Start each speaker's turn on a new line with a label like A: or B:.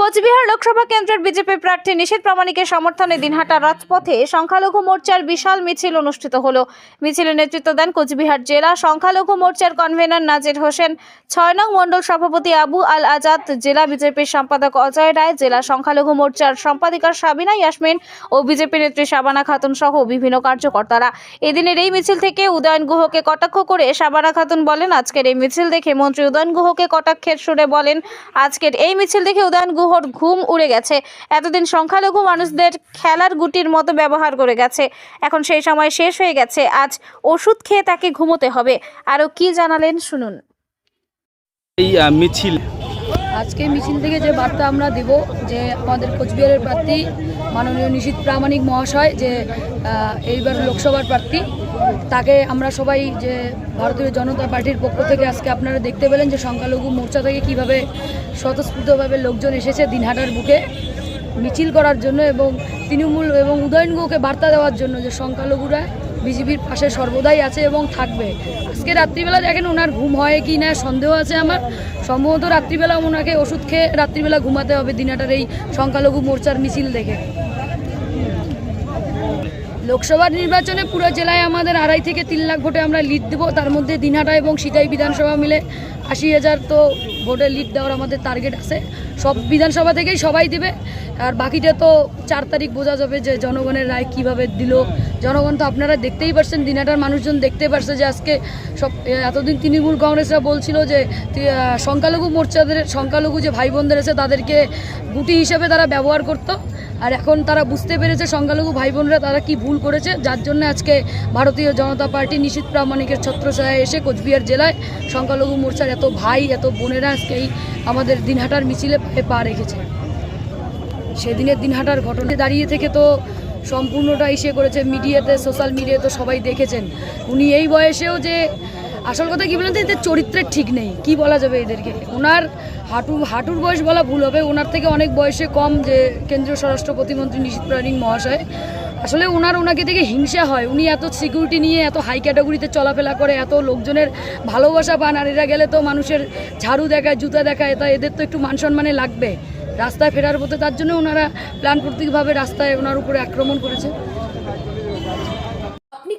A: কোচবিহার লোকসভা কেন্দ্রের বিজেপি প্রার্থী নিশীথ প্রামাণিকের সমর্থনে দিনহাটা রাজপথে সংখ্যালঘু মোর্চার বিশাল মিছিল অনুষ্ঠিত হলো। মিছিলে নেতৃত্ব দেন কোচবিহার জেলা সংখ্যালঘু মোর্চার কনভেনর নাজির হোসেন, ছয় নং মণ্ডল সভাপতি আবু আল আজাদ, জেলা বিজেপির সম্পাদক অজয় রায়, জেলা সংখ্যালঘু মোর্চার সম্পাদিকা সাবিনা ইয়াসমিন ও বিজেপি নেত্রী শাবানা খাতুন সহ বিভিন্ন কার্যকর্তারা। এদিনের এই মিছিল থেকে উদয়ন গুহকে কটাক্ষ করে শাবানা খাতুন বলেন, আজকের এই মিছিল দেখে মন্ত্রী উদয়ন গুহকে কটাক্ষের সুরে বলেন, আজকের এই মিছিল দেখে উদয়ন গুহর ঘুম উড়ে গেছে। এতদিন সংখ্যালঘু মানুষদের খেলার গুটির মতো ব্যবহার করে গেছে। এখন সেই সময় শেষ হয়ে গেছে। আজ ওষুধ খেয়ে তাকে ঘুমোতে হবে। আরও কি জানালেন শুনুন।
B: এই মিছিল।
C: আজকে মিছিল থেকে যে বার্তা আমরা দেব যে আমাদের কোচবিহারের প্রার্থী মাননীয় নিশীত প্রামাণিক মহাশয় যে আহ, এইবার লোকসভার প্রার্থী তাকে আমরা সবাই যে ভারতীয় জনতা পার্টির পক্ষ থেকে আজকে আপনারা দেখতে পেলেন যে সংখ্যালঘু মোর্চা থেকে কীভাবে স্বতঃস্ফূর্তভাবে লোকজন এসেছে দিনহাটার বুকে মিছিল করার জন্য এবং তৃণমূল এবং উদয়নগুকে বার্তা দেওয়ার জন্য যে সংখ্যালঘুরা বিজেপির পাশে সর্বদাই আছে এবং থাকবে। আজকে রাত্রিবেলা দেখেন ওনার ঘুম হয় কি না, সন্দেহ আছে আমার। সম্ভবত রাত্রিবেলা ওনাকে ওষুধ খেয়ে রাত্রিবেলা ঘুমাতে হবে দিনাটার এই সংখ্যালঘু মোর্চার মিছিল দেখে। লোকসভার নির্বাচনে পুরো জেলায় আমাদের আড়াই থেকে তিন লাখ ভোটে আমরা লিড দেবো। তার মধ্যে দিনহাটা এবং সিতাই বিধানসভা মিলে আশি হাজার তো ভোটে লিড দেওয়ার আমাদের টার্গেট আছে। সব বিধানসভা থেকেই সবাই দেবে। আর বাকিটা তো চার তারিখ বোঝা যাবে যে জনগণের রায় কীভাবে দিল। জনগণ তো আপনারা দেখতেই পারছেন, দিনহাটার মানুষজন দেখতে পারছে যে আজকে সব এতদিন তৃণমূল কংগ্রেসরা বলছিল যে সংখ্যালঘু মোর্চাদের, সংখ্যালঘু যে ভাই বোনদের আছে তাদেরকে গুটি হিসেবে তারা ব্যবহার করতো। আর এখন তারা বুঝতে পেরেছে সংখ্যালঘু ভাই বোনরা তারা কি ভুল করেছে, যার জন্য আজকে ভারতীয় জনতা পার্টি নিশীত প্রামাণিকের ছত্রছায়ায় এসে কোচবিহার জেলায় সংখ্যালঘু মোর্চার এত ভাই, এত বোনেরা আজকে এই আমাদের দিনহাটার মিছিলে পা রেখেছে। সেদিনের দিনহাটার ঘটনা দাঁড়িয়ে থেকে তো সম্পূর্ণটা ইসে করেছে মিডিয়াতে, সোশ্যাল মিডিয়াতে সবাই দেখেছেন। উনি এই বয়সেও যে আসল কথা কি বলেন তো, এদের চরিত্রের ঠিক নেই। কি বলা যাবে এদেরকে? ওনার হাঁটু, হাঁটুর বয়স বলা ভুল হবে। ওনার থেকে অনেক বয়সে কম যে কেন্দ্রীয় স্বরাষ্ট্র প্রতিমন্ত্রী নিশীত প্রাণিক মহাশয়। আসলে ওনার ওনাকে দেখে হিংসা হয়। উনি এত সিকিউরিটি নিয়ে, এত হাই ক্যাটাগরিতে চলাফেরা করে, এত লোকজনের ভালোবাসা পান, আর এরা গেলে তো মানুষের ঝাড়ু দেখায়, জুতা দেখায়, তা এদের তো একটু মান সম্মানে লাগবে। রাস্তায় ফেরার পথে তার জন্য ওনারা প্ল্যান প্রতীকভাবে রাস্তায় ওনার উপরে আক্রমণ করেছে।